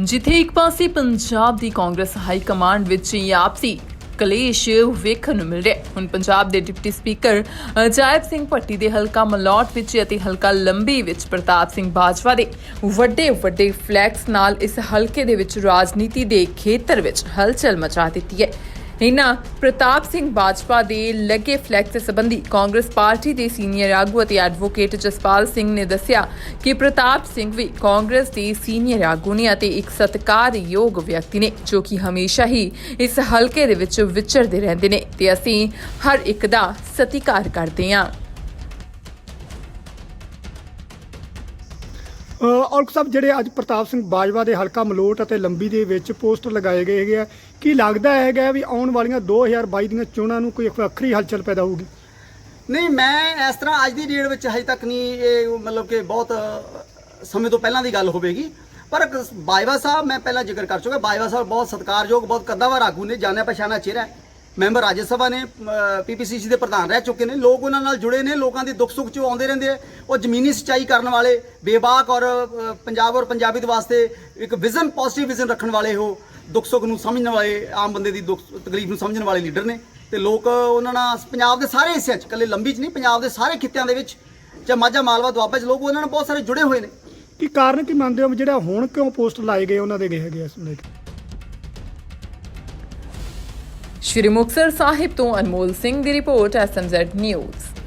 ਜਿੱਥੇ ਇੱਕ ਪਾਸੇ ਪੰਜਾਬ ਦੀ ਕਾਂਗਰਸ ਹਾਈ ਕਮਾਂਡ ਵਿੱਚ ਹੀ ਆਪਸੀ ਕਲੇਸ਼ ਵੇਖਣ ਨੂੰ ਮਿਲ ਰਿਹਾ ਹੁਣ ਪੰਜਾਬ ਦੇ ਡਿਪਟੀ ਸਪੀਕਰ ਅਜਾਇਬ ਸਿੰਘ ਭੱਟੀ ਦੇ ਹਲਕਾ ਮਲੌਟ ਵਿੱਚ ਅਤੇ ਹਲਕਾ ਲੰਬੀ ਵਿੱਚ ਪ੍ਰਤਾਪ ਸਿੰਘ ਬਾਜਵਾ ਦੇ ਵੱਡੇ ਵੱਡੇ ਫਲੈਕਸ ਨਾਲ ਇਸ ਹਲਕੇ ਦੇ ਵਿੱਚ ਰਾਜਨੀਤੀ ਦੇ ਖੇਤਰ ਵਿੱਚ ਹਲਚਲ ਮਚਾ ਦਿੱਤੀ ਹੈ। ਇਨ੍ਹਾਂ ਪ੍ਰਤਾਪ ਸਿੰਘ ਬਾਜਵਾ ਦੇ ਲੱਗੇ ਫਲੈਕਸ ਸੰਬੰਧੀ ਕਾਂਗਰਸ ਪਾਰਟੀ ਦੇ ਸੀਨੀਅਰ ਆਗੂ ਅਤੇ ਐਡਵੋਕੇਟ ਜਸਪਾਲ ਸਿੰਘ ਨੇ ਦੱਸਿਆ ਕਿ ਪ੍ਰਤਾਪ ਸਿੰਘ ਵੀ ਕਾਂਗਰਸ ਦੇ ਸੀਨੀਅਰ ਆਗੂ ਨੇ ਅਤੇ ਇੱਕ ਸਤਿਕਾਰਯੋਗ ਵਿਅਕਤੀ ਨੇ, ਜੋ ਕਿ ਹਮੇਸ਼ਾ ਹੀ ਇਸ ਹਲਕੇ ਦੇ ਵਿੱਚ ਵਿਚਰਦੇ ਰਹਿੰਦੇ ਨੇ ਤੇ ਅਸੀਂ ਹਰ ਇੱਕ ਦਾ ਸਤਿਕਾਰ ਕਰਦੇ ਹਾਂ। ਔਲਖ ਸਾਹਿਬ ਜਿਹੜੇ ਅੱਜ ਪ੍ਰਤਾਪ ਸਿੰਘ ਬਾਜਵਾ ਦੇ ਹਲਕਾ ਮਲੋਟ ਅਤੇ ਲੰਬੀ ਦੇ ਵਿੱਚ ਪੋਸਟਰ ਲਗਾਏ ਗਏ ਹੈਗੇ ਆ, ਕੀ ਲੱਗਦਾ ਹੈਗਾ ਵੀ ਆਉਣ ਵਾਲੀਆਂ 2022 ਦੀਆਂ ਚੋਣਾਂ ਨੂੰ ਕੋਈ ਵੱਖਰੀ ਹਲਚਲ ਪੈਦਾ ਹੋਊਗੀ? ਨਹੀਂ, ਮੈਂ ਇਸ ਤਰ੍ਹਾਂ ਅੱਜ ਦੀ ਡੇਟ ਵਿੱਚ ਹਜੇ ਤੱਕ ਨਹੀਂ ਇਹ ਮਤਲਬ ਕਿ ਬਹੁਤ ਸਮੇਂ ਤੋਂ ਪਹਿਲਾਂ ਦੀ ਗੱਲ ਹੋਵੇਗੀ। ਪਰ ਬਾਜਵਾ ਸਾਹਿਬ, ਮੈਂ ਪਹਿਲਾਂ ਜ਼ਿਕਰ ਕਰ ਚੁੱਕਾ, ਬਾਜਵਾ ਸਾਹਿਬ ਬਹੁਤ ਸਤਿਕਾਰਯੋਗ, ਬਹੁਤ ਕੱਦਾਵਰ ਆਗੂ ਨੇ ਜਾਣਿਆ ਪਛਾਣਿਆ ਚਿਹਰਾ ਹੈ। ਮੈਂਬਰ ਰਾਜ ਸਭਾ ਨੇ ਪੀਪੀਸੀਸੀ ਦੇ ਪ੍ਰਧਾਨ ਰਹਿ ਚੁੱਕੇ ਨੇ। ਲੋਕ ਉਹਨਾਂ ਨਾਲ ਜੁੜੇ ਨੇ, ਲੋਕਾਂ ਦੇ ਦੁੱਖ ਸੁੱਖ 'ਚ ਉਹ ਆਉਂਦੇ ਰਹਿੰਦੇ ਆ। ਉਹ ਜ਼ਮੀਨੀ ਸੱਚਾਈ ਕਰਨ ਵਾਲੇ, ਬੇਬਾਕ ਔਰ ਪੰਜਾਬ ਔਰ ਪੰਜਾਬੀ ਦੇ ਵਾਸਤੇ ਇੱਕ ਵਿਜ਼ਨ ਪੋਜ਼ਿਟਿਵ ਵਿਜ਼ਨ ਰੱਖਣ ਵਾਲੇ ਉਹ ਦੁੱਖ ਸੁੱਖ ਨੂੰ ਸਮਝਣ ਵਾਲੇ, ਆਮ ਬੰਦੇ ਦੀ ਦੁੱਖ, ਤਕਲੀਫ ਨੂੰ ਸਮਝਣ ਵਾਲੇ ਲੀਡਰ ਨੇ। ਤੇ ਲੋਕ ਉਹਨਾਂ ਨਾਲ ਪੰਜਾਬ ਦੇ ਸਾਰੇ ਹਿੱਸਿਆਂ 'ਚ, ਇਕੱਲੇ ਲੰਬੀ 'ਚ ਨਹੀਂ, ਪੰਜਾਬ ਦੇ ਸਾਰੇ ਖਿੱਤਿਆਂ ਦੇ ਵਿੱਚ, ਜਾਂ ਮਾਝਾ, ਮਾਲਵਾ, ਦੁਆਬਾ 'ਚ ਲੋਕ ਉਹਨਾਂ ਨਾਲ ਬਹੁਤ ਸਾਰੇ ਜੁੜੇ ਹੋਏ ਨੇ। ਕੀ ਕਾਰਨ ਕੀ ਮੰਨਦੇ ਹੋ ਵੀ ਜਿਹੜਾ ਹੁਣ ਕਿਉਂ ਪੋਸਟਰ ਲਾਏ ਗਏ, ਉਹਨਾਂ ਦੇ ਗਏ ਹੈਗੇ ਇਸ ਲੈ ਕੇ? ਸ਼੍ਰੀ ਮੁਕਤਸਰ ਸਾਹਿਬ ਤੋਂ ਅਨਮੋਲ ਸਿੰਘ ਦੀ ਰਿਪੋਰਟ ਐਸਐਮਜ਼ੈਡ ਨਿਊਜ਼।